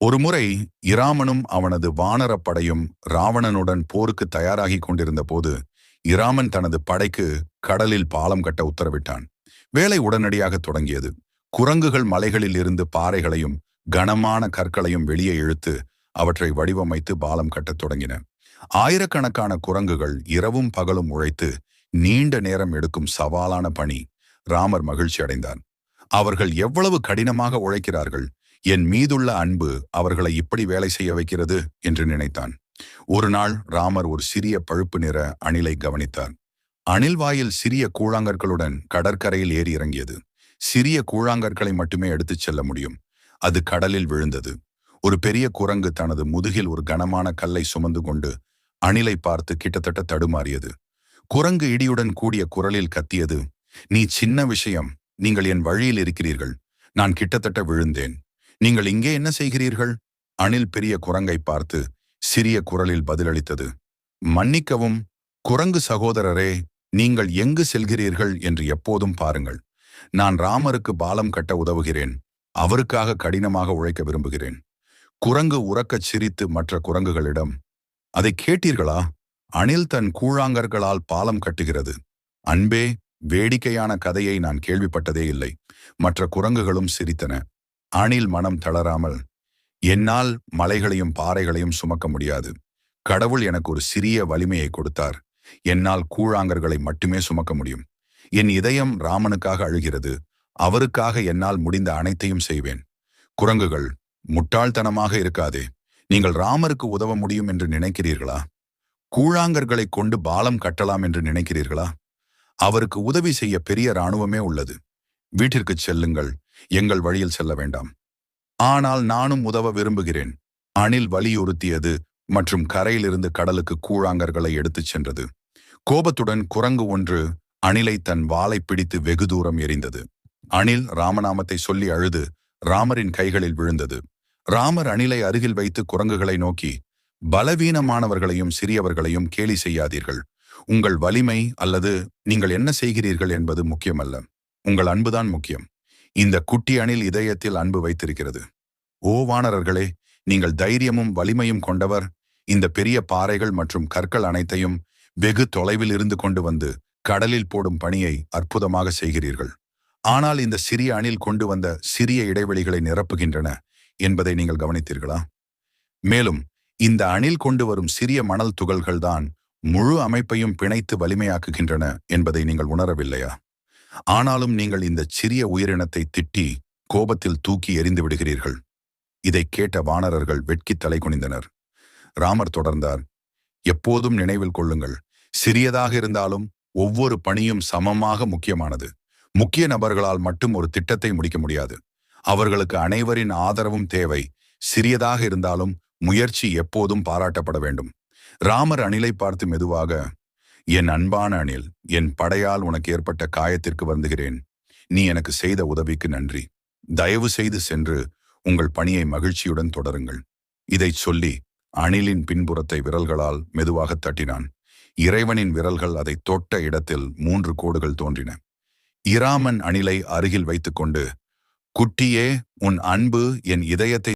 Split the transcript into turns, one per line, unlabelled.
ஒருமுறை இராமனும் அவனது வானரப்படையும் ராவணனுடன் போருக்கு தயாராகிக் கொண்டிருந்த போது இராமன் தனது படைக்கு கடலில் பாலம் கட்ட உத்தரவிட்டான். வேலை உடனடியாக தொடங்கியது. குரங்குகள் மலைகளில் இருந்து பாறைகளையும் கனமான கற்களையும் வெளியே இழுத்து அவற்றை வடிவமைத்து பாலம் கட்டத் தொடங்கின. ஆயிரக்கணக்கான குரங்குகள் இரவும் பகலும் உழைத்து நீண்ட நேரம் எடுக்கும் சவாலான பணி. ராமர் மகிழ்ச்சி அடைந்தார் அவர்கள் எவ்வளவு கடினமாக உழைக்கிறார்கள் என் மீதுள்ள அன்பு அவர்களை இப்படி வேலை செய்ய வைக்கிறது என்று நினைத்தான். ஒரு நாள் ராமர் ஒரு சிறிய பழுப்பு நிற அணிலை கவனித்தார். அணில் வாயில் சிறிய கூழாங்கற்களுடன் கடற்கரையில் ஏறி இறங்கியது. சிறிய கூழாங்கற்களை மட்டுமே எடுத்துச் செல்ல முடியும். அது கடலில் விழுந்தது. ஒரு பெரிய குரங்கு தனது முதுகில் ஒரு கனமான கல்லை சுமந்து கொண்டு அணிலை பார்த்து கிட்டத்தட்ட தடுமாறியது. குரங்கு இடியுடன் கூடிய குரலில் கத்தியது நீ சின்ன விஷயம். நீங்கள் என் வழியில் இருக்கிறீர்கள். நான் கிட்டத்தட்ட விழுந்தேன். நீங்கள் இங்கே என்ன செய்கிறீர்கள்? அணில் பெரிய குரங்கை பார்த்து சிறிய குரலில் பதிலளித்தது மன்னிக்கவும் குரங்கு சகோதரரே நீங்கள் எங்கு செல்கிறீர்கள்? என்று எப்போதும் பாருங்கள். நான் ராமருக்கு பாலம் கட்ட உதவுகிறேன் அவருக்காக கடினமாக உழைக்க விரும்புகிறேன். குரங்கு உறக்கச் சிரித்து மற்ற குரங்குகளிடம் அதை கேட்டீர்களா? அணில் தன் கூழாங்கர்களால் பாலம் கட்டுகிறது. அன்பே வேடிக்கையான கதையை நான் கேள்விப்பட்டதே இல்லை. மற்ற குரங்குகளும் சிரித்தன. அணில் மனம் தளராமல் என்னால் மலைகளையும் பாறைகளையும் சுமக்க முடியாது. கடவுள் எனக்கு ஒரு சிறிய வலிமையை கொடுத்தார். என்னால் கூழாங்கர்களை மட்டுமே சுமக்க முடியும். என் இதயம் ராமனுக்காக அழுகிறது. அவருக்காக என்னால் முடிந்த அனைத்தையும் செய்வேன். குரங்குகள் முட்டாள்தனமாக இருக்காதே. நீங்கள் ராமருக்கு உதவ முடியும் என்று நினைக்கிறீர்களா? கூழாங்கர்களை கொண்டு பாலம் கட்டலாம் என்று நினைக்கிறீர்களா? அவருக்கு உதவி செய்ய பெரிய இராணுவமே உள்ளது. வீட்டிற்கு செல்லுங்கள். எங்கள் வழியில் செல்ல வேண்டாம். ஆனால் நானும் உதவ விரும்புகிறேன். அணில் வலியுறுத்தியது மற்றும் கரையிலிருந்து கடலுக்கு கூழாங்கர்களை எடுத்துச் சென்றது. கோபத்துடன் குரங்கு ஒன்று அணிலை தன் வாளை பிடித்து வெகு தூரம் எரிந்தது அணில் ராமநாமத்தை சொல்லி அழுது ராமரின் கைகளில் விழுந்தது. ராமர் அணிலை அருகில் வைத்து குரங்குகளை நோக்கி பலவீனமானவர்களையும் சிறியவர்களையும் கேலி செய்யாதீர்கள். உங்கள் வலிமை அல்லது நீங்கள் என்ன செய்கிறீர்கள் என்பது முக்கியமல்ல. உங்கள் அன்புதான் முக்கியம். இந்த குட்டி அணில் இதயத்தில் அன்பு வைத்திருக்கிறது. ஓ வானரர்களே நீங்கள் தைரியமும் வலிமையும் கொண்டவர். இந்த பெரிய பாறைகள் மற்றும் கற்கள் அனைத்தையும் வெகு தொலைவில் இருந்து கொண்டு வந்து கடலில் போடும் பணியை அற்புதமாக செய்கிறீர்கள். ஆனால் இந்த சிறிய அணில் கொண்டு வந்த சிறிய இடைவெளிகளை நிரப்புகின்றன என்பதை நீங்கள் கவனித்தீர்களா? மேலும் இந்த அணில் கொண்டு வரும் சிறிய மணல் துகள்கள்தான் முழு அமைப்பையும் பிணைத்து வலிமையாக்குகின்றன என்பதை நீங்கள் உணரவில்லையா? ஆனாலும் நீங்கள் இந்த சிறிய உயிரினத்தை திட்டி கோபத்தில் தூக்கி எறிந்து விடுகிறீர்கள். இதை கேட்ட வானரர்கள் வெட்கி தலை குனிந்தனர். ராமர் தொடர்ந்தார் எப்போதும் நினைவில் கொள்ளுங்கள். சிறியதாக இருந்தாலும் ஒவ்வொரு பணியும் சமமாக முக்கியமானது. முக்கிய நபர்களால் மட்டும் ஒரு திட்டத்தை முடிக்க முடியாது. அவர்களுக்கு அனைவரின் ஆதரவும் தேவை. சிறியதாக இருந்தாலும் முயற்சி எப்போதும் பாராட்டப்பட வேண்டும். ராமர் அணிலை பார்த்து மெதுவாக என் அன்பான அணில் என் படையால் உனக்கு ஏற்பட்ட காயத்திற்கு வருந்துகிறேன். நீ எனக்கு செய்த உதவிக்கு நன்றி. தயவு செய்து சென்று உங்கள் பணியை மகிழ்ச்சியுடன் தொடருங்கள். இதைச் சொல்லி அணிலின் பின்புறத்தை விரல்களால் மெதுவாக தட்டினான். இறைவனின் விரல்கள் அதை தொட்ட இடத்தில் மூன்று கோடுகள் தோன்றின. இராமன் அணிலை அருகில் வைத்துக்கொண்டு குட்டியே உன் அன்பு என் இதயத்தை